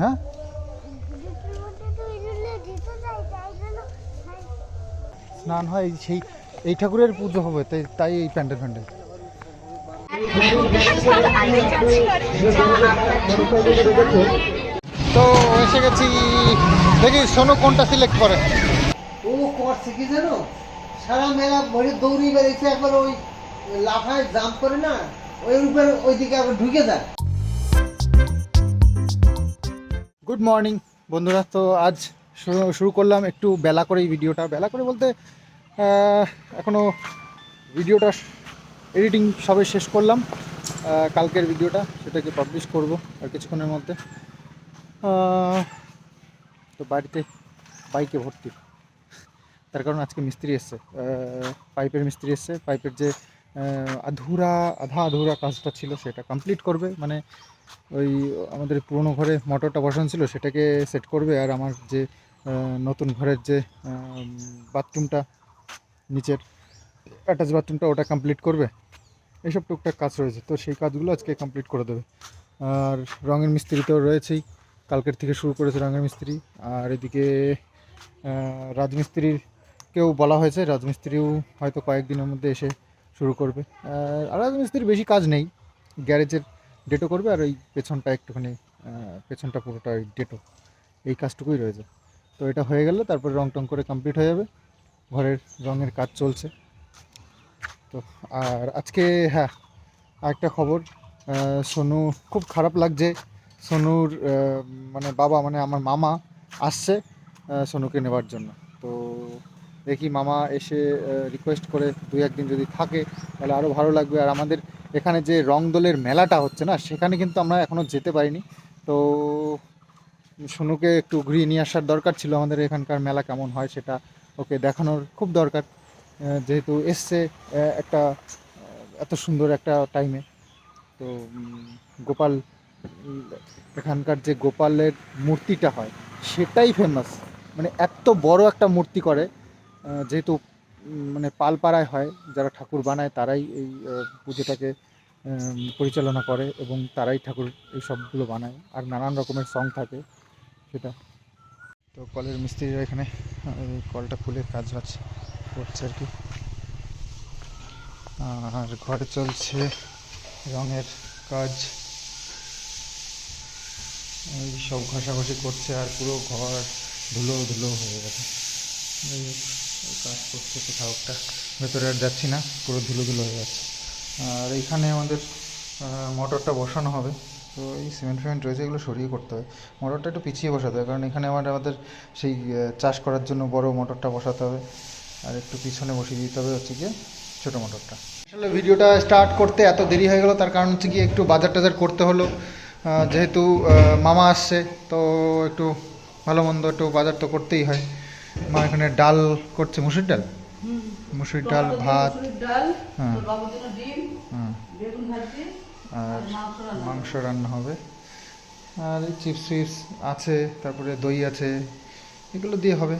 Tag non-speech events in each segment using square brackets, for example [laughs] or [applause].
হ্যাঁ? স্নান হয় সেই, এই ঠাকুরের পুজো হবে, তাই তাই এই প্যান্ডেল প্যান্ডেল তো এসে গেছি, দেখি সোনু কোনটা সিলেক্ট করে। ও, করছে কি জানো? সারা মেলা ভরে দৌড়ি বেড়েছে একবার ওই লাফায় জাম্প করে না, ওই উপরে, ওইদিকে আবার ঢুকে যায়। গুড মর্নিং বন্ধুরা। তো আজ শুরু করলাম একটু বেলা করে এই ভিডিওটা। বেলা করে বলতে আহ, এখনও ভিডিওটা এডিটিং সবে শেষ করলাম। কালকের ভিডিওটা সেটাকে পাবলিশ করব আর কিছুক্ষণের মধ্যে। তো বাড়িতে বাইকে ভর্তি। তার কারণ আজকে মিস্ত্রি এসছে। পাইপের মিস্ত্রি এসছে। পাইপের যে আধুরা আধা আধুরা কাজটা ছিল সেটা কমপ্লিট করবে। মানে ওই আমাদের পুরনো ঘরে মোটরটা বসানো ছিল, সেটাকে সেট করবে আর আমার যে নতুন ঘরের যে বাথরুমটা নিচের অ্যাটাচ বাথরুমটা ওটা কমপ্লিট করবে। এইসব টুকটাক কাজ রয়েছে, তো সেই কাজগুলো আজকে কমপ্লিট করে দেবে। আর রঙের মিস্ত্রি তো রয়েছেই, কালকের থেকে শুরু করেছে রঙের মিস্ত্রি। আর এদিকে রাজমিস্ত্রির কেউ বলা হয়েছে, রাজমিস্ত্রিও হয়তো কয়েকদিনের মধ্যে এসে শুরু করবে। আর রাজমিস্ত্রির বেশি কাজ নেই, গ্যারেজের ডেটো করবে আর ওই পেছনটা একটুখানি পেছনটা পুরোটা ওই ডেটো এই কাজটুকুই রয়েছে। তো এটা হয়ে গেলে তারপরে রং টং করে কমপ্লিট হয়ে যাবে। ঘরের রঙের কাজ চলছে। তো আর আজকে হ্যাঁ আরেকটা খবর সোনু, খুব খারাপ লাগছে। সোনুর মানে বাবা মানে আমার মামা আসছে সোনুকে নেবার জন্য। তো দেখি মামা এসে রিকোয়েস্ট করে দুই একদিন যদি থাকে, তাহলে আরও ভালো লাগবে। আর আমাদের এখানে যে রং রংদোলের মেলাটা হচ্ছে না, সেখানে কিন্তু আমরা এখনও যেতে পারিনি। তো সোনুকে একটু ঘুরিয়ে নিয়ে আসার দরকার ছিল আমাদের এখানকার মেলা কেমন হয় সেটা ওকে দেখানোর খুব দরকার। যেহেতু এসছে একটা এত সুন্দর একটা টাইমে তো গোপাল এখানকার যে গোপালের মূর্তিটা হয়, সেটাই ফেমাস মানে এত বড় একটা মূর্তি করে যেহেতু মানে পালপাড়ায় হয়, যারা ঠাকুর বানায় তারাই এই পুজোটাকে পরিচালনা করে এবং তারাই ঠাকুর এই সবগুলো বানায়। আর নানান রকমের সং থাকে সেটা। তো কলের মিস্ত্রিরা এখানে কলটা খুলে কাজ বাজ করছে আর কি। আর ঘরে চলছে রঙের কাজ। এই সব ঘষাঘষি করছে আর পুরো ঘর ধুলো ধুলো হয়ে গেছে। কাজ করছে কোথাও একটা। ভেতরে আর যাচ্ছি না, পুরো ধুলো ধুলো হয়ে যাচ্ছে আর এইখানে আমাদের মোটরটা বসানো হবে। তো এই সিমেন্ট ফিমেন্ট রয়েছে, এগুলো সরিয়ে করতে হবে। মোটরটা একটু পিছিয়ে বসাতে হবে, কারণ এখানে আমার আমাদের সেই চাষ করার জন্য বড় মোটরটা বসাতে হবে। আর একটু পিছনে বসিয়ে দিতে হবে হচ্ছে গিয়ে ছোটো মোটরটা। আসলে ভিডিওটা স্টার্ট করতে এত দেরি হয়ে গেল, তার কারণ হচ্ছে গিয়ে একটু বাজার টাজার করতে হলো। যেহেতু মামা আসছে, তো একটু ভালো মন্দ একটু বাজার তো করতেই হয়। মা এখানে ডাল করছে, মুসুর ডাল? মুসুর ডাল ভাত ডাল হ্যাঁ। হ্যাঁ। আর মাংস রান্না হবে। আর এই চিপস টিপস আছে তারপরে দই আছে এগুলো দিয়ে হবে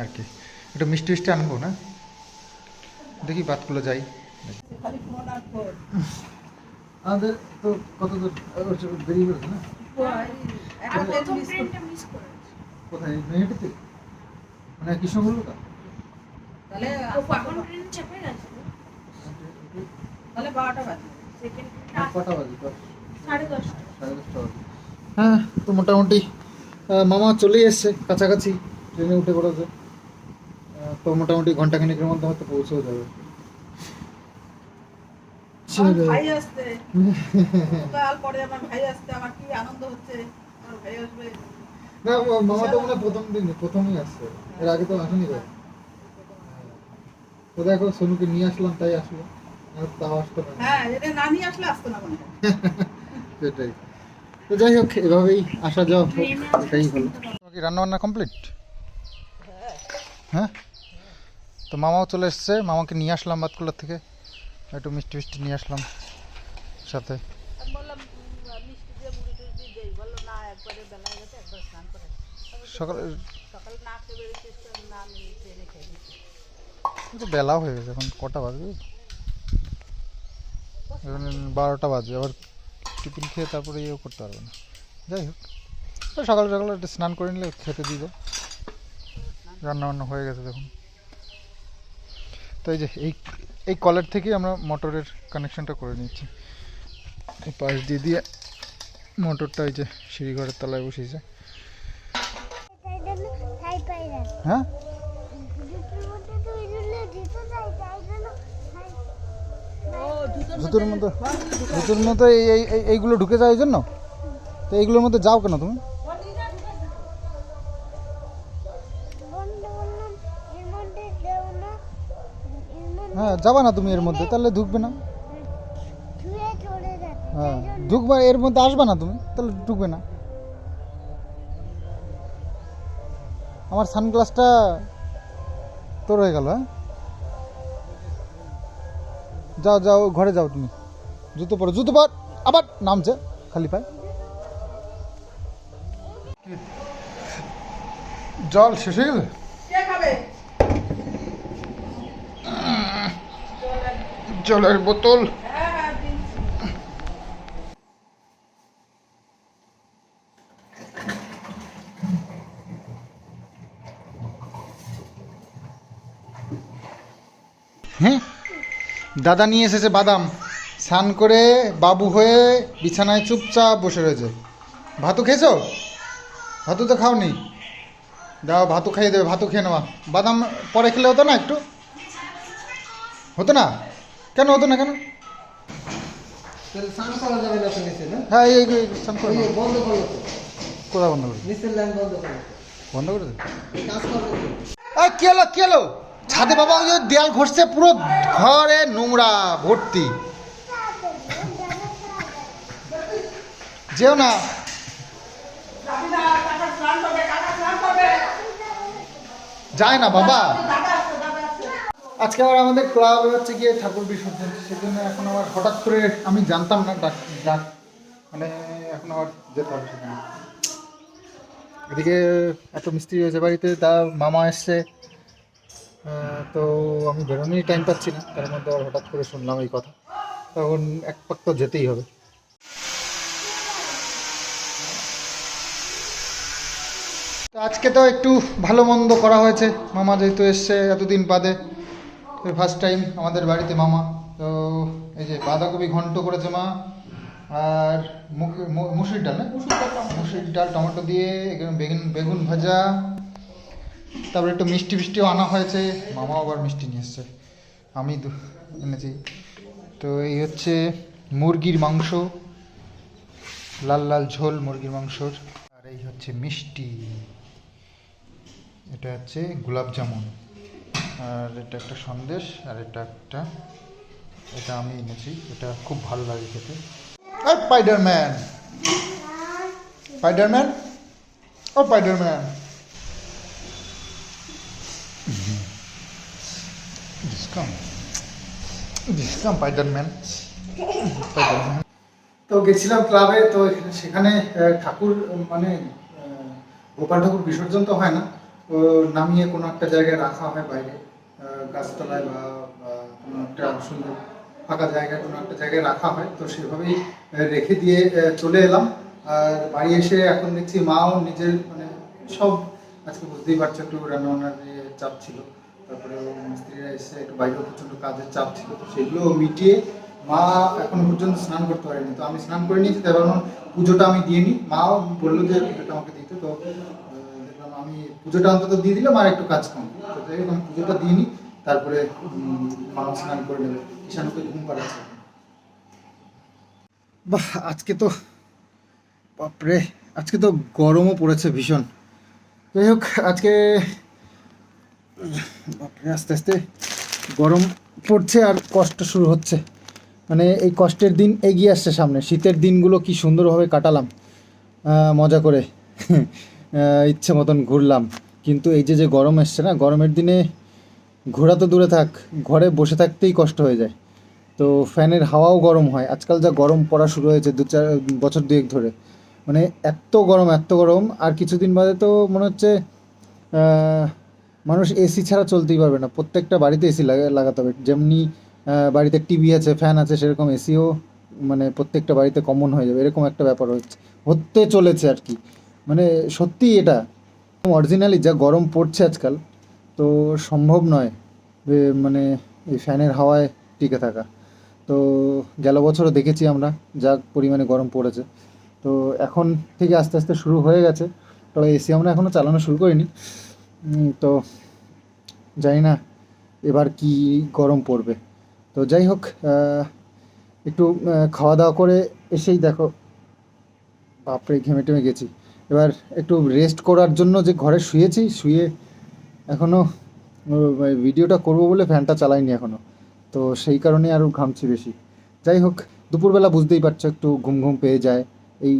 আর কি। একটু মিষ্টি মিষ্টি আনব না? দেখি বাতগুলো যাই। আমাদের তো কত দূর না? কোথায়? মেহেটিতে মানে কৃষ্ণগুলো তো তাহলে ও ট্রেন চেপে গেছে তাহলে বারোটা বাজে। সেকেন্ড কটা বাজে? সাড়ে দশটা। সাড়ে দশটা বাজে। হ্যাঁ তো মোটামুটি মামা চলেই এসছে কাছাকাছি। ট্রেনে উঠে পড়েছে। তো মোটামুটি ঘন্টাখানেকের মধ্যে হয়তো পৌঁছেও যাবে। ভাই আসছে। কাল পরে আমার ভাই আসছে আমার কি আনন্দ হচ্ছে? আমার ভাই আসবে। না মামা তো মনে হয় প্রথম দিন প্রথমই আসছে। এর আগে তো আসেনি তো? তো দেখো সোনুকে নিয়ে আসলাম তাই আসলো। আর তাও আসতো না। হ্যাঁ না নিয়ে আসলে আসতো না মনে [laughs] সেটাই। তো যাই হোক এভাবেই আসা যাওয়া হোক এটাই হলো। কি রান্না বান্না কমপ্লিট হ্যাঁ? তো মামাও চলে এসছে মামাকে নিয়ে আসলাম বাতকুলার থেকে। একটু মিষ্টি মিষ্টি নিয়ে আসলাম সাথে। আমি বললাম মিষ্টি দিয়ে মুড়ি টুড়ি দিয়ে দেই বলল না একবারে বেলা হয়ে গেছে একবার স্নান করে সকালে সকালে না খেয়ে বেরিয়েছিস তো না আমি ট্রেনে খেয়ে নিচ্ছি তো বেলাও হয়ে গেছে এখন কটা বাজবে? এখন বারোটা বাজবে আবার টিফিন খেয়ে তারপরে ইয়েও করতে পারবে না। যাই হোক তো সকালে সকালে একটু স্নান করে নিলে খেতে দিব। রান্না বান্না হয়ে গেছে দেখুন। তো এই যে এই এই কলের থেকেই আমরা মোটরের কানেকশনটা করে নিচ্ছি। এই পাশ দিয়ে দিয়ে মোটরটা ওই যে সিঁড়িঘরের তলায় বসিয়েছে। হ্যাঁ? জুতোর মধ্যে জুতোর মধ্যে এই এই, এই- এইগুলো ঢুকে যায় জন্য? তো এইগুলোর মধ্যে যাও কেন তুমি? হ্যাঁ যাবা না তুমি এর মধ্যে, তাহলে ঢুকবে না। হ্যাঁ ঢুকবা, এর মধ্যে আসবা না তুমি, তাহলে ঢুকবে না। আমার সানগ্লাসটা তোর হয়ে গেল হ্যাঁ? যাও যাও ঘরে যাও তুমি। জুতো পরো জুতো পর আবার নামছে খালি পায়। জল শেষ হয়ে গেল? জলের বোতল। দাদা নিয়ে এসেছে বাদাম। স্নান করে বাবু হয়ে বিছানায় চুপচাপ বসে রয়েছে। ভাতু খেয়েছো? ভাতু তো খাওনি। দাও ভাতু খাইয়ে দেবে ভাতু খেয়ে নেওয়া। বাদাম পরে খেলে হতো না একটু? হতো না? কেন হতো না কেন? হ্যাঁ এই স্নান করে কোথায় বন্ধ করে বন্ধ করো তো। করে দে কাজ করবে তো। এই কি হলো কি হলো? ছাদে বাবা ওই দেয়াল ঘষছে, পুরো ঘরে নোংরা, ভর্তি যেও না। যায় না বাবা। আজকে আবার আমাদের ক্লাবে হচ্ছে গিয়ে ঠাকুর বিসর্জন, সেজন্য এখন আবার হঠাৎ করে আমি জানতাম না ডাক ডাক মানে এখন আবার যেতে হবে সেখানে এদিকে এত মিস্ত্রি হয়েছে বাড়িতে তার মামা এসছে তো আমি বেরোনোরই টাইম পাচ্ছি না। তার মধ্যে আবার হঠাৎ করে শুনলাম এই কথা। তখন এক পাক তো যেতেই হবে। তো আজকে তো একটু ভালো মন্দ করা হয়েছে। মামা যেহেতু এসছে এতদিন বাদে। ফার্স্ট টাইম আমাদের বাড়িতে মামা। তো এই যে বাঁধাকপি ঘন্ট করেছে মা। আর মুগ- মু- ডাল না? মুসুরির ডাল টমেটো দিয়ে বেগুন বেগুন ভাজা। তারপরে একটু মিষ্টি ফিষ্টিও আনা হয়েছে মামা আবার মিষ্টি নিয়ে এসছে। আমি এনেছি। তো এই হচ্ছে মুরগির মাংস, লাল লাল ঝোল মুরগির মাংসর। আর এই হচ্ছে মিষ্টি। এটা হচ্ছে গোলাপ জামুন। আর এটা একটা সন্দেশ, আর এটা একটা এটা আমি এনেছি। এটা খুব ভালো লাগে খেতে। আর স্পাইডারম্যান স্পাইডারম্যান ও স্পাইডারম্যান স্পাইডারম্যান স্পাইডারম্যান [coughs] তো গেছিলাম ক্লাবে তো সেখানে ঠাকুর মানে গোপাল ঠাকুর বিসর্জন তো হয় না। নামিয়ে কোনো একটা জায়গায় রাখা হয় বাইরে। গাছতলায় বা কোনো একটা সুন্দর ফাঁকা জায়গায় কোনো একটা জায়গায় রাখা হয়। তো সেভাবেই রেখে দিয়ে চলে এলাম। আর বাড়ি এসে এখন দেখছি মাও নিজের মানে সব আজকে বুঝতেই পারছ একটু রান্নাবান্নার চাপ ছিল। তারপরে মিস্ত্রিরা এসে একটু বাইরেও প্রচণ্ড কাজের চাপ ছিল। তো সেগুলো মিটিয়ে মা এখনও পর্যন্ত স্নান করতে পারেনি। তো আমি স্নান করে নিয়েছি, তাই ভাবলাম পুজোটা আমি দিয়ে নিই। মাও বলল যে পুজোটা আমাকে দিতে। তো দেখলাম আমি পুজোটা অন্তত দিয়ে দিলাম আর একটু কাজ কম। তো যাই আমি পুজোটা দিয়ে নিই, তারপরে মা স্নান করে নেবে। ঈশানুকে ঘুম পাড়াচ্ছে। বাহ, আজকে তো বাপরে, আজকে তো গরমও পড়েছে ভীষণ। যাই হোক আজকে আস্তে আস্তে গরম পড়ছে আর কষ্ট শুরু হচ্ছে। মানে এই কষ্টের দিন এগিয়ে আসছে সামনে। শীতের দিনগুলো কি সুন্দরভাবে কাটালাম মজা করে [laughs] ইচ্ছে মতন ঘুরলাম। কিন্তু এই যে যে গরম এসছে না, গরমের দিনে ঘোরা তো দূরে থাক, ঘরে বসে থাকতেই কষ্ট হয়ে যায়। তো ফ্যানের হাওয়াও গরম হয়। আজকাল যা গরম পড়া শুরু হয়েছে দু চার, বছর দুয়েক ধরে। মানে এত গরম এত গরম। আর কিছুদিন বাদে তো মনে হচ্ছে মানুষ এসি ছাড়া চলতেই পারবে না। প্রত্যেকটা বাড়িতে এসি লাগাতে হবে। যেমনি বাড়িতে টিভি আছে ফ্যান আছে, সেরকম এসিও মানে প্রত্যেকটা বাড়িতে কমন হয়ে যাবে। এরকম একটা ব্যাপার হচ্ছে, হতে চলেছে আর কি। মানে সত্যি এটা অরিজিনালি যা গরম পড়ছে আজকাল, তো সম্ভব নয় মানে এই ফ্যানের হাওয়ায় টিকে থাকা। তো গেল বছরও দেখেছি আমরা যা পরিমাণে গরম পড়েছে। তো এখন থেকে আস্তে আস্তে শুরু হয়ে গেছে। তবে এসি আমরা এখনও চালানো শুরু করিনি। তো জানি না এবার কি গরম পড়বে। তো যাই হোক একটু খাওয়া দাওয়া করে এসেই দেখো। বাপরে, ঘেমে টেমে গেছি। এবার একটু রেস্ট করার জন্য যে ঘরে শুয়েছি, শুয়ে এখনও ভিডিওটা করব বলে ফ্যানটা চালাইনি এখনও তো সেই কারণে আরও ঘামছি বেশি। যাই হোক, দুপুরবেলা বুঝতেই পারছ, একটু ঘুম ঘুম পেয়ে যায়। এই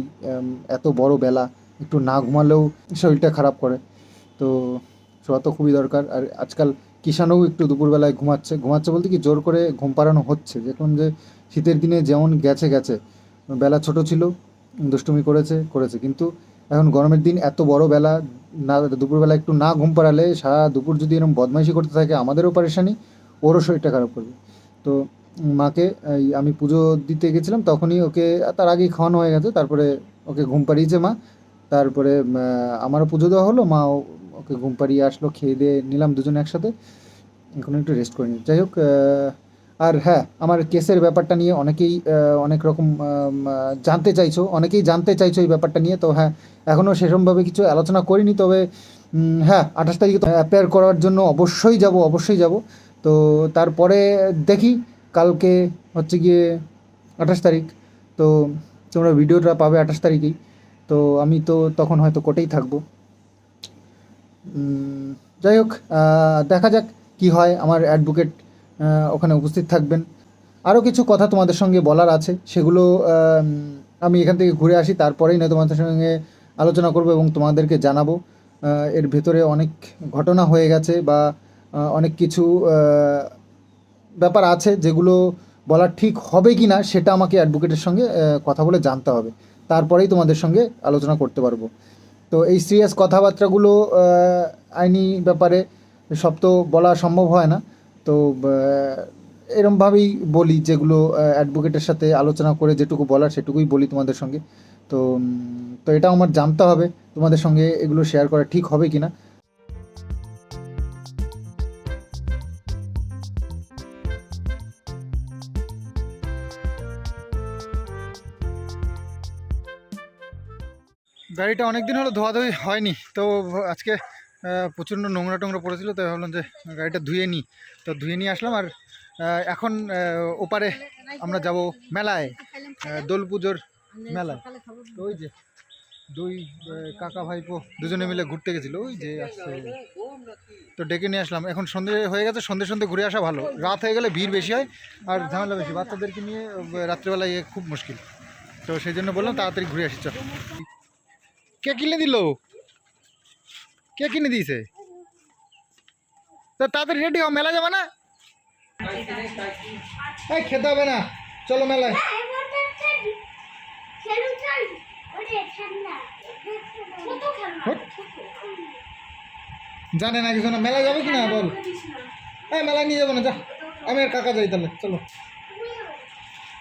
এত বড় বেলা, একটু না ঘুমালেও শরীরটা খারাপ করে। তো শোয়া তো খুবই দরকার। আর আজকাল কিষানও একটু দুপুরবেলায় ঘুমাচ্ছে। ঘুমাচ্ছে বলতে কি জোর করে ঘুম পাড়ানো হচ্ছে। দেখুন যে শীতের দিনে যেমন গেছে গেছে। বেলা ছোট ছিল, দুষ্টুমি করেছে করেছে। কিন্তু এখন গরমের দিন এত বড় বেলা, না, দুপুরবেলা একটু না ঘুম পাড়ালে সারা দুপুর যদি এরকম বদমাইশি করতে থাকে, আমাদেরও পারেশানি, ওরও শরীরটা খারাপ করবে। তো মাকে আমি পুজো দিতে গেছিলাম, তখনই ওকে, তার আগেই খাওয়ানো হয়ে গেছে, তারপরে ওকে ঘুম পাড়িয়েছে মা, তারপরে আমারও পুজো দেওয়া হলো মা ওকে ঘুম পাড়িয়ে আসলো, খেয়ে দিয়ে নিলাম দুজনে একসাথে, এখন একটু রেস্ট করে নিই। যাই হোক আর হ্যাঁ আমার কেসের ব্যাপারটা নিয়ে অনেকেই অনেক রকম জানতে চাইছো, অনেকেই জানতে চাইছো এই ব্যাপারটা নিয়ে, তো হ্যাঁ এখনও সেরকমভাবে কিছু আলোচনা করিনি, তবে হ্যাঁ আঠাশ তারিখে অ্যাপেয়ার করার জন্য অবশ্যই যাব অবশ্যই যাব, তো তারপরে দেখি কালকে হচ্ছে গিয়ে আঠাশ তারিখ, তো তোমরা ভিডিওটা পাবে আঠাশ তারিখেই। তো আমি তো তখন হয়তো কোর্টেই থাকব। যাই হোক দেখা যাক কি হয়। আমার অ্যাডভোকেট ওখানে উপস্থিত থাকবেন। আরও কিছু কথা তোমাদের সঙ্গে বলার আছে, সেগুলো, আমি এখান থেকে ঘুরে আসি। তারপরেই না তোমাদের সঙ্গে আলোচনা করব এবং তোমাদেরকে জানাব। এর ভেতরে অনেক ঘটনা হয়ে গেছে বা অনেক কিছু ব্যাপার আছে যেগুলো বলা ঠিক হবে কি না সেটা আমাকে অ্যাডভোকেটের সঙ্গে কথা বলে জানতে হবে। তারপরেই তোমাদের সঙ্গে আলোচনা করতে পারব। তো এই সিরিয়াস কথাবার্তাগুলো আইনি ব্যাপারে সব তো বলা সম্ভব হয় না। তো এরমভাবেই বলি যেগুলো অ্যাডভোকেটের সাথে আলোচনা করে যেটুকু বলার সেটুকুই বলি তোমাদের সঙ্গে। তো তো এটা আমার জানতে হবে তোমাদের সঙ্গে এগুলো শেয়ার করা ঠিক হবে কি না গাড়িটা অনেক দিন হলো ধোয়াধুয়ি হয়নি, তো আজকে প্রচণ্ড নোংরা টোংরা পড়েছিল, তো ভাবলাম যে গাড়িটা ধুয়ে নিই। তো ধুয়ে নিয়ে আসলাম আর এখন ওপারে আমরা যাব মেলায় দোল পুজোর মেলায়। তো ওই যে দুই কাকা ভাইপো দুজনে মিলে ঘুরতে গেছিল, ওই যে আসছে। তো ডেকে নিয়ে আসলাম। এখন সন্ধে হয়ে গেছে, সন্ধে সন্ধে ঘুরে আসা ভালো। রাত হয়ে গেলে ভিড় বেশি হয় আর ঝামেলা বেশি। বাচ্চাদেরকে নিয়ে রাত্রেবেলায় খুব মুশকিল। তো সেই জন্য বললাম, তাড়াতাড়ি ঘুরে আসি, চল। কে কিনে দিল? কে কিনে দিয়েছে? তো তাড়াতাড়ি রেডি হও, মেলা যাবে না? এই খেতে হবে না, চলো মেলায়। জানে না কিছু না, মেলায় যাবে কি না বল। এই মেলায় নিয়ে যাব না, যা। আমি আর কাকা যাই তাহলে, চলো।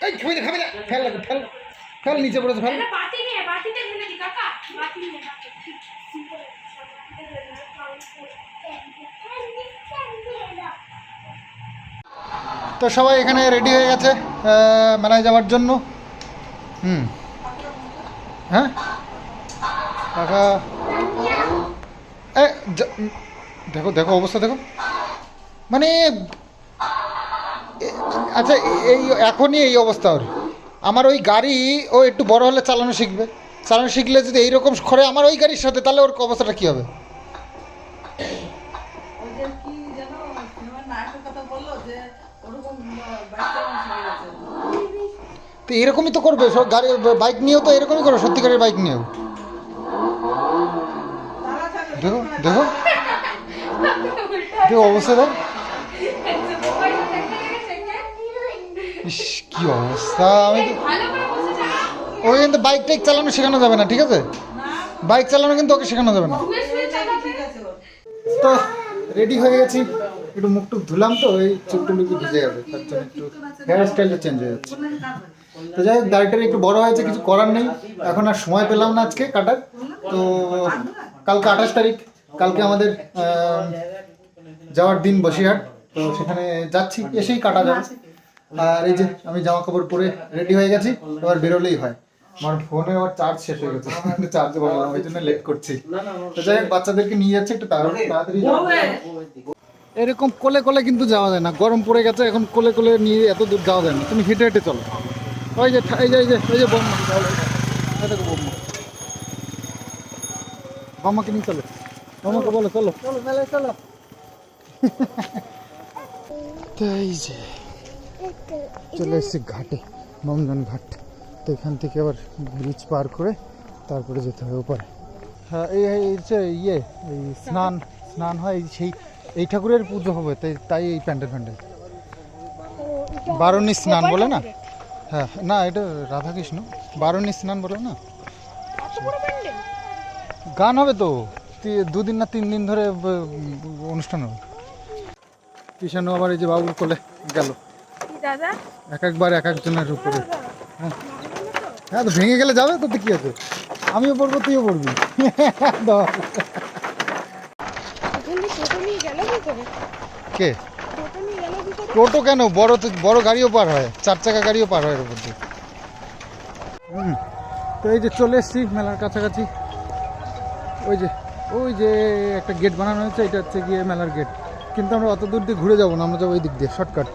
এই খাবি না খাবি না, ফেল ফেল ফেল, নিচে পড়েছে, ফেল। দি, কাকা। নিয়ে তো সবাই এখানে রেডি হয়ে গেছে মেলায় যাওয়ার জন্য। হুম। হ্যাঁ? কাকা। দেখো দেখো অবস্থা, দেখো। মানে আচ্ছা এই, এখনই এই অবস্থা ওর। আমার ওই গাড়ি ও একটু বড় হলে চালানো শিখবে। চালানো শিখলে যদি এইরকম করে আমার ওই গাড়ির সাথে তাহলে ওর অবস্থাটা কী হবে? তো এরকমই তো করবে সব গাড়ি বাইক নিয়েও তো এরকমই করবে সত্যিকারের বাইক নিয়েও। দেখো দেখো। দেখো অবস্থা দেখ। ইস কি অবস্থা আমি তো ওকে কিন্তু বাইক টাইক চালানো শেখানো যাবে না, ঠিক আছে? বাইক চালানো কিন্তু ওকে শেখানো যাবে না। তো রেডি হয়ে গেছি। একটু মুখ টুক ধুলাম তো, ওই চুপ টুক একটু ভিজে যাবে, তার জন্য একটু হেয়ার স্টাইলটা চেঞ্জ হয়ে যাচ্ছে। তো যাই হোক দাড়িটা একটু বড় হয়েছে, কিছু করার নেই। এখন আর সময় পেলাম না আজকে কাটার। তো কালকে আঠাশ তারিখ, কালকে আমাদের যাওয়ার দিন বসিরহাট। তো সেখানে যাচ্ছি, এসেই কাটা যাবে। আর এই যে আমি জামা কাপড় পরে রেডি হয়ে গেছি, এবার বেরোলেই হয়। আমার ফোনে আবার চার্জ শেষ হয়ে গেছে। চার্জ বললাম [laughs] ওই জন্য লেট করছি। তো যাই হোক বাচ্চাদেরকে নিয়ে যাচ্ছে একটু তাড়াতাড়ি। এরকম কোলে কোলে কিন্তু যাওয়া যায় না গরম পড়ে গেছে এখন কোলে কোলে নিয়ে এত দূর যাওয়া যায় না। তুমি হেঁটে হেঁটে চলো। ওই যে এই যে এই যে এই যে বম্মা। দেখো বম্মা। বম্মাকে নিয়ে চলো। বম্মাকে বলো চলো। চলো মেলায় চলো। তো যে চলে এসেছি ঘাটে মমজন ঘাট এখান থেকে আবার ব্রিজ পার করে তারপরে যেতে হবে ওপারে। হ্যাঁ এই যে ইয়ে এই স্নান স্নান হয় এই সেই এই ঠাকুরের পুজো হবে তাই তাই এই প্যান্ডেল প্যান্ডেল। বারণী স্নান বলে না? হ্যাঁ না এটা রাধাকৃষ্ণ বারণী স্নান বলে না? গান হবে তো দুদিন না তিন দিন ধরে অনুষ্ঠান হবে। কিষানু আবার এই যে বাবুর কোলে গেল। দাদা? এক একবার এক একজনের উপরে। হ্যাঁ। হ্যাঁ তো ভেঙে গেলে যাবে তাতে কি আছে? আমিও পড়ব তুইও পড়বি। [laughs] কি? টোটো কেন? বড় তো বড় গাড়িও পার হয় চার চাকা গাড়িও পার হয় এর উপর দিয়ে তো এই যে চলে এসছি মেলার কাছাকাছি। ওই যে ওই যে একটা গেট বানানো হয়েছে এটা হচ্ছে গিয়ে মেলার গেট। কিন্তু আমরা অত দূর দিয়ে ঘুরে যাব না আমরা যাব ওই দিক দিয়ে শর্টকাট।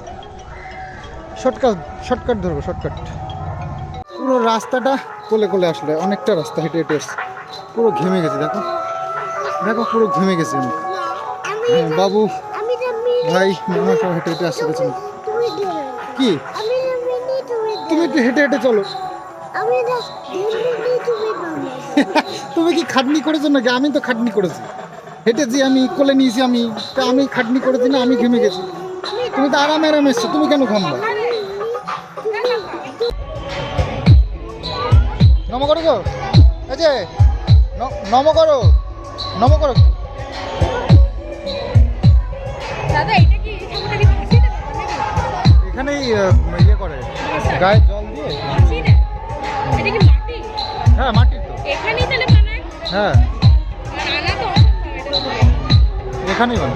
শর্টকাট শর্টকাট ধরবো শর্টকাট। পুরো রাস্তাটা কোলে কোলে আসলে অনেকটা রাস্তা হেঁটে হেঁটে এসছে পুরো ঘেমে গেছে দেখো। দেখো পুরো ঘেমে গেছে হ্যাঁ, বাবু ভাই মামা সব হেঁটে হেঁটে আসতে ধরে কি? তুমি একটু হেঁটে হেঁটে চলো। [laughs] তুমি কি খাটনি করেছ নাকি? আমি তো খাটনি করেছি। হেঁটেছি আমি কোলে নিয়েছি আমি। তা আমি খাটনি করেছি না আমি ঘেমে গেছি। তুমি তো আরামে আরামে এসছো তুমি কেন ঘামবা নম করো গো এই যে নম করো নম করো। এখানেই ইয়ে করে গায়ে জল দিয়ে। হ্যাঁ মাটির তো। এখানেই তাহলে বানায়? হ্যাঁ। তো। এখানেই মানে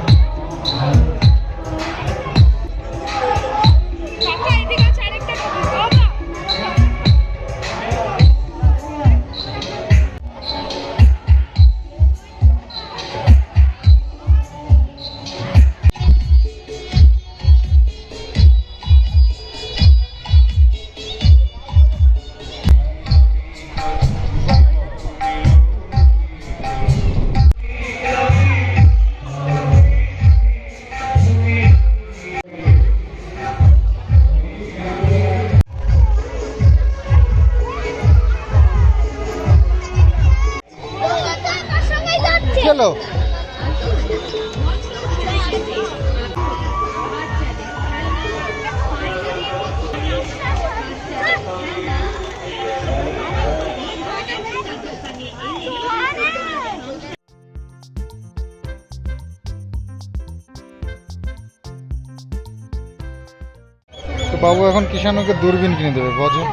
এখন দূরবীন কিনে দেবে বজো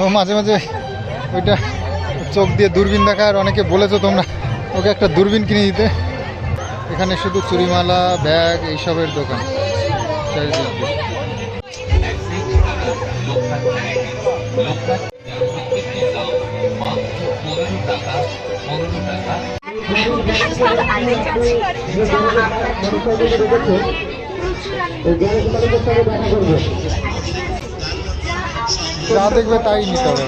ও মাঝে মাঝে ওইটা চোখ দিয়ে দূরবীন দেখা আর অনেকে বলেছ তোমরা ওকে একটা দূরবীন কিনে দিতে। এখানে শুধু চুরিমালা ব্যাগ, এইসবের দোকান। যা দেখবে তাই নিতে হবে।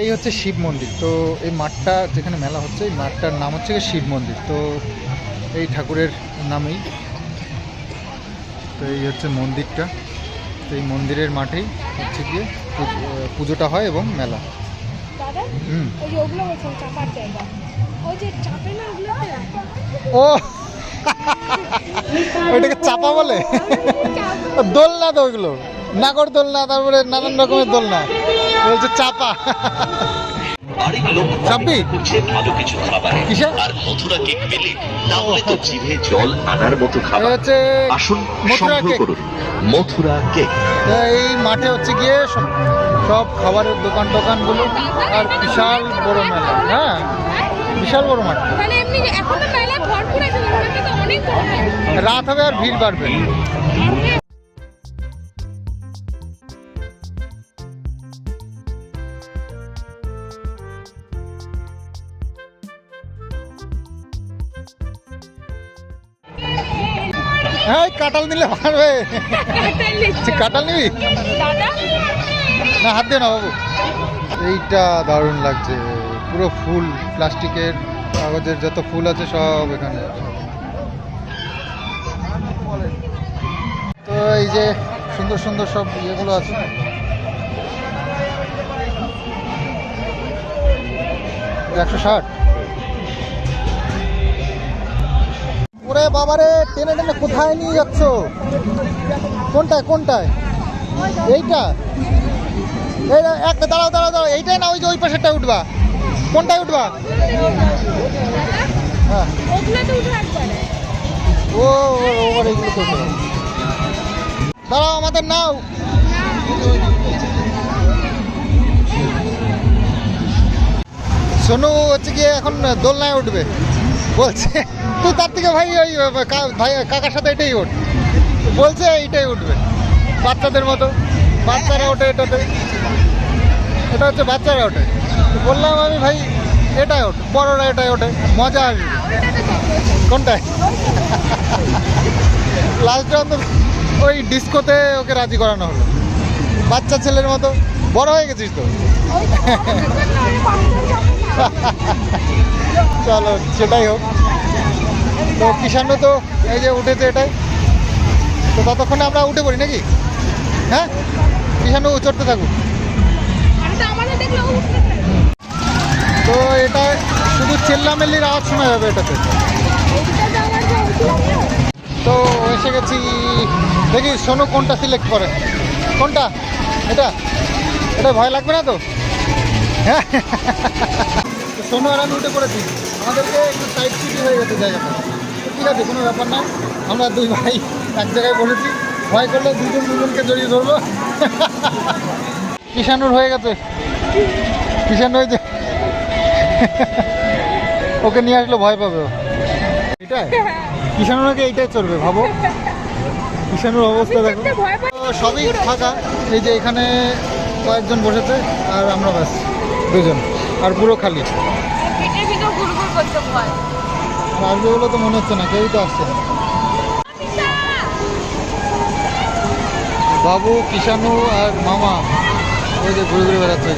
এই হচ্ছে শিব মন্দির। তো এই মাঠটা, যেখানে মেলা হচ্ছে, এই মাঠটার নাম হচ্ছে শিব মন্দির। তো এই ঠাকুরের নামেই। তো এই হচ্ছে মন্দিরটা। তো এই মন্দিরের মাঠেই হচ্ছে গিয়ে পুজোটা হয় এবং মেলা। হুম। ও! ওইটাকে চাপা বলে? দোলনা তো ওইগুলো। নাগর দোলনা তারপরে নানান রকমের দোলনা। বলছে চাপা। বাড়ির লোক ছাব্বিশ? করছে ভালো কিছু খাবারে কিসে? আর মথুরা কেক পেলে তাহলে তো জিভে জল আনার মতো এই খাবার হচ্ছে আসুন মথুরা সংগ্রহ কেক। করুন মথুরা কেক তো এই মাঠে হচ্ছে গিয়ে সব খাবারের দোকান টোকানগুলো আর বিশাল বড় মেলা হ্যাঁ বিশাল বড় মাঠ মেলা। রাত হবে আর ভিড় বাড়বে হ্যাঁ কাটাল নিলে নিচ্ছে। কাটাল নিবি? না, হাত দিয়ে না বাবু। এইটা দারুণ লাগছে। পুরো ফুল, প্লাস্টিকের কাগজের যত ফুল আছে সব এখানে। তো এই যে সুন্দর সুন্দর সব ইয়েগুলো আছে। একশো ষাট? ওরে বাবারে টেনে টেনে কোথায় নিয়ে যাচ্ছ? কোনটায় কোনটায়? এইটা? এই না, একটা দাঁড়াও দাঁড়াও দাঁড়াও এইটাই না ওই যে ওই পাশেরটা উঠবা। কোনটায় উঠবা? হ্যাঁ। ও ও, ওবার করতে দাঁড়াও আমাদের নাও। সোনু হচ্ছে গিয়ে এখন দোলনায় উঠবে। বলছে তুই তার থেকে ভাই ওই ভাই কাকার সাথে এটাই ওঠ। বলছে এইটাই উঠবে বাচ্চাদের মতো। বাচ্চারা ওঠে এটাতে। এটা হচ্ছে বাচ্চারা ওঠে। বললাম আমি ভাই এটাই ওঠ বড়রা এটাই ওঠে মজা আসবে। কোনটায়? লাস্ট অন্তত ওই ডিস্কোতে ওকে রাজি করানো হলো। বাচ্চা ছেলের মতো। বড় হয়ে গেছিস তো? চলো সেটাই হোক। তো কিষানও তো এই যে উঠেছে এটাই। তো ততক্ষণে আমরা উঠে পড়ি নাকি? হ্যাঁ? কিষানও চড়তে থাকুক। তো এটা শুধু চেল্লামেল্লির আওয়াজ শোনা যাবে এটাতে। তো এসে গেছি। দেখি সোনু কোনটা সিলেক্ট করে। কোনটা? এটা? এটা ভয় লাগবে না তো? হ্যাঁ। সোনু আর আমি উঠে পড়েছি। আমাদেরকে একটু সাইড সিটি হয়ে গেছে জায়গাটা। ঠিক আছে কোনো ব্যাপার না আমরা দুই ভাই এক জায়গায় বলেছি ভয় করলে দুজন দুজনকে জড়িয়ে ধরবো। কিষানুর হয়ে গেছে। কিষান হয়েছে ওকে নিয়ে আসলে ভয় পাবে। এটাই? কিষানুর নাকি এইটাই চলবে ভাবো। কিষানুর অবস্থা দেখো। সবই ফাঁকা। এই যে এখানে কয়েকজন বসেছে আর আমরা ব্যাস দুজন। আর পুরো খালি। পেটের ভিতর গুড়গুড় করতে ভয় আসবে বলে তো মনে হচ্ছে না কেউই তো আসছে না। বাবু কিষানু আর মামা ওই যে ঘুরে ঘুরে বেড়াচ্ছে।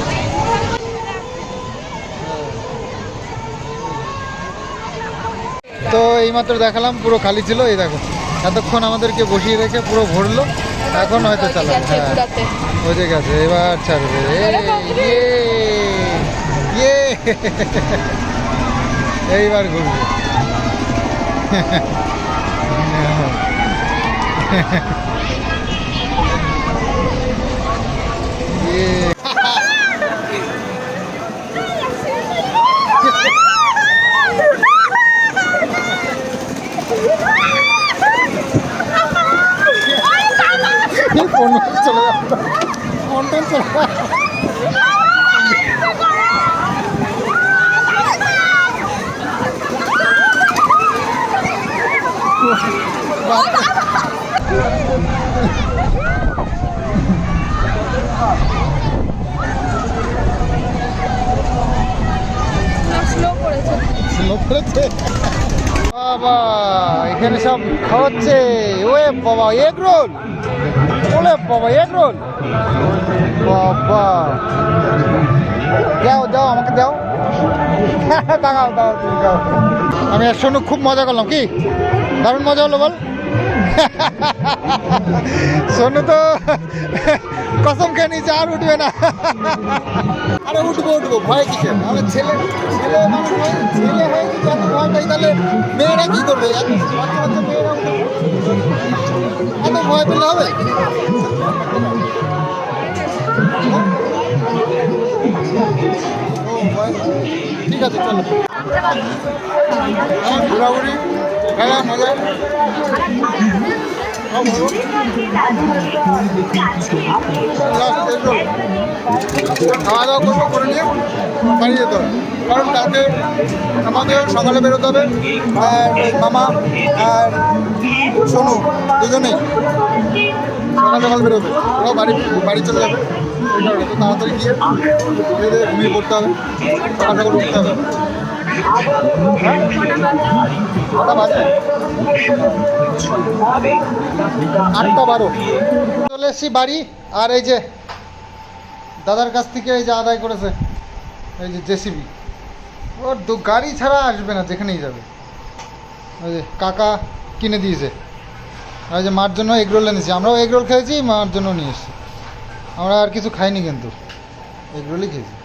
তো এইমাত্র দেখালাম পুরো খালি ছিল এই দেখো। এতক্ষণ আমাদেরকে বসিয়ে রেখে পুরো ভরলো এখন হয়তো চালাবে হ্যাঁ। বুঝে গেছে এবার ছাড়বে। ইয়ে, ইয়ে। এইবার ঘুরবে। ইয়ে। ফোন চলে যাবে ফোনটা চলে যাবে। স্লো করেছে লোক করেছে বাবা এখানে সব হচ্ছে ওয়ে বাবা এগ রোল। ওলে বাবা এগ রোল। বাবা। দাও দাও, আমাকে দাও। [laughs] দাঁড়াও দাও তুমি দাও আমি আর শোনো খুব মজা করলাম, কি? দারুণ মজা হলো বল। সোনু তো কসম খেয়ে নিয়েছে আর উঠবে না। আরে উঠবো উঠবো ভয় কিসের? ছেলে ছেলে মানুষ ছেলে হয়ে যদি এত ভয় পাই তাহলে মেয়েরা কি করবে? এত ভয় পেলে হবে? ঠিক আছে, চলো। ঘোরাঘুরি, খেলা, মজা। খাওয়া দাওয়া করব, করে নিয়ে বাড়ি যেতে হবে। কারণ কালকে আমাদের সকালে বেরোতে হবে মামা আর সোনু দুজনেই সকাল সকাল বেরোবে। ওরাও বাড়ি বাড়ি চলে যাবে। আটটা বারো চলে এসছি বাড়ি, আর এই যে দাদার কাছ থেকে এই যে আদায় করেছে, এই যে জেসিবি। ওর দু- গাড়ি ছাড়া আসবে না, যেখানেই যাবে। ওই যে কাকা কিনে দিয়েছে। আর যে মার জন্য এগরোল এনেছি। আমরাও এগরোল খেয়েছি, মার জন্য নিয়ে এসেছি। আমরা আর কিছু খাইনি কিন্তু। এগরোলই খেয়েছি।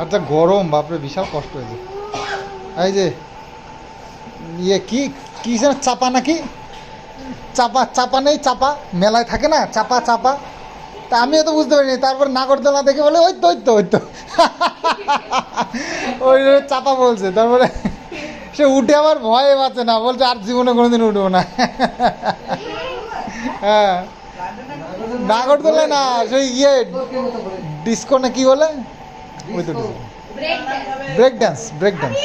আর যা গরম, বাপরে, বিশাল কষ্ট হয়েছে। এই যে ইয়ে কি কি চাপা নাকি? চাপা চাপা নেই, চাপা। মেলায় থাকে না, চাপা চাপা। তা আমিও তো বুঝতে পারিনি। তারপর নাগরদোলা দেখে বলে, ওই তো ওই তো ওই তো। ওই চাপা বলছে। তারপরে সে উঠে আবার ভয়ে বাঁচে না। বলছে, আর জীবনে কোনোদিন উঠবো না। হ্যাঁ। নাগরদোলা না সেই ইয়ে ডিস্কো না কি বলে? ব্রেক ডান্স ব্রেক ডান্স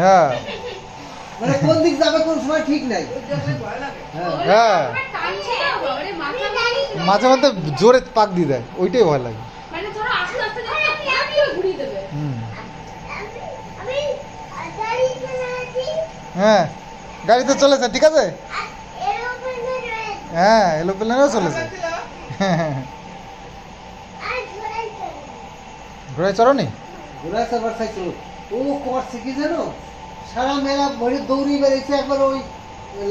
হ্যাঁ। মানে কোন দিক যাবে কোন সময় ঠিক নাই। হ্যাঁ। মাঝে মাঝে জোরে পাক দিয়ে দেয় ওইটাই ভয় লাগে। হ্যাঁ। গাড়ি তো চলেছে ঠিক আছে? হ্যাঁ এলোপ্লেনেও চলেছে। চড়ে চড়নি? চাইছিল ও করছে কি জানো? সারা মেলা ভরে দৌড়ি বেড়েছে একবার ওই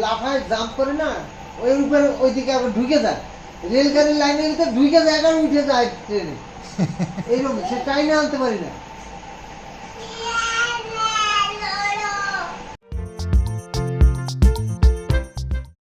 লাফায় জাম্প করে না ওই উপরে ওইদিকে আবার ঢুকে যায়। রেলগাড়ির লাইনের ভিতরে ঢুকে যায় একবার উঠে যায় ট্রেনে। [laughs] এইরকম সে টাইনে আনতে পারি না।